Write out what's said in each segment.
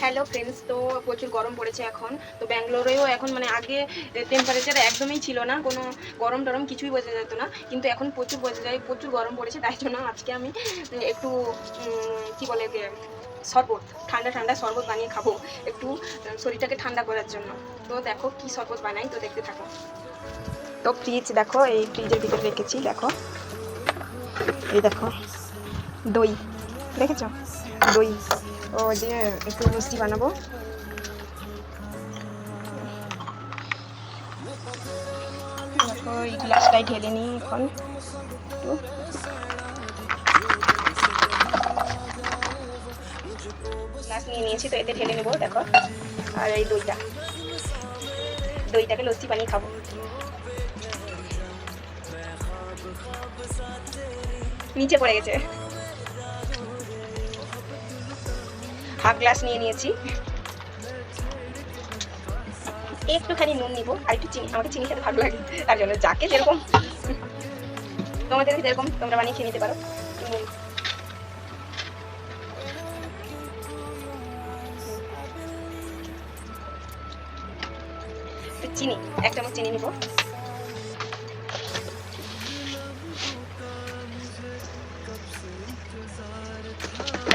Hello friends তো প্রচুর গরম পড়েছে এখন। তো ব্যাঙ্গালোরেও এখন মানে আগে টেম্পারেচার একদমই ছিল না, কোনো গরম টরম কিছুই বোঝা যেত না। কিন্তু এখন প্রচুর বোঝা যায়, প্রচুর গরম পড়েছে, তাই জন্য আজকে আমি একটু কি বলে শরবত, ঠান্ডা ঠান্ডা শরবত বানিয়ে খাব, একটু, শরীরটাকে ঠান্ডা করার জন্য। তো দেখো কি শরবত বানাই, তো দেখতে থাকো। তো ফ্রিজ দেখো, এই ফ্রিজের ভিতরে রেখেছি, দেখো। এই দেখো, দই, দেখেছ? দই। ও, দিয়ে একটু মিষ্টি বানাবো। এই গ্লাসটাই ঢেলে নিই এখন। একটু গ্লাস নিয়ে নিয়েছি, তো এতে ঢেলে নেব, দেখো। আর এই দইটা। দইটাকে লস্যি বানিয়ে খাব। নিচে পড়ে গেছে। হাফ গ্লাস নিয়ে নিয়েছি। একটুখানি নুন নিবো, আর একটু চিনি, আমাকে চিনি খেতে ভালো লাগে, তার জন্য যাকে যেরকম, তোমাদের যেরকম, তোমরা বানিয়ে খেয়ে নিতে পারো। চিনি, এক চামচ চিনি নিবো।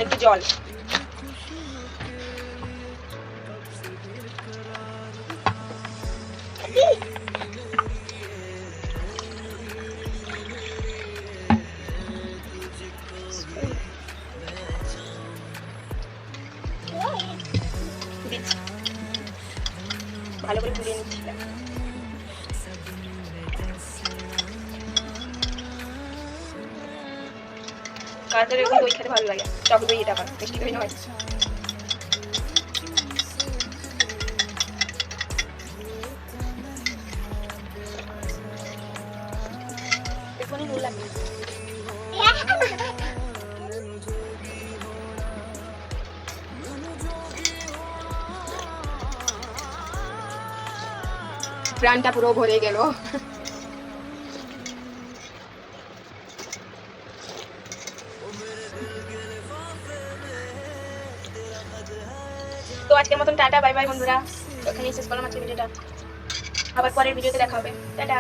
একটু জল। ভালো করে গুলিয়ে নিচ্ছি কার তো এরকম দই খেতে ভালো লাগে। টক দই এটা মিষ্টি দই নয়। প্রাণটা পুরো ভরে গেল। তো আজকের মতন টাটা বাই বাই বন্ধুরা। ওখানে শেষ করলাম আজকে ভিডিওটা। আবার পরের ভিডিওতে দেখা হবে। টাটা।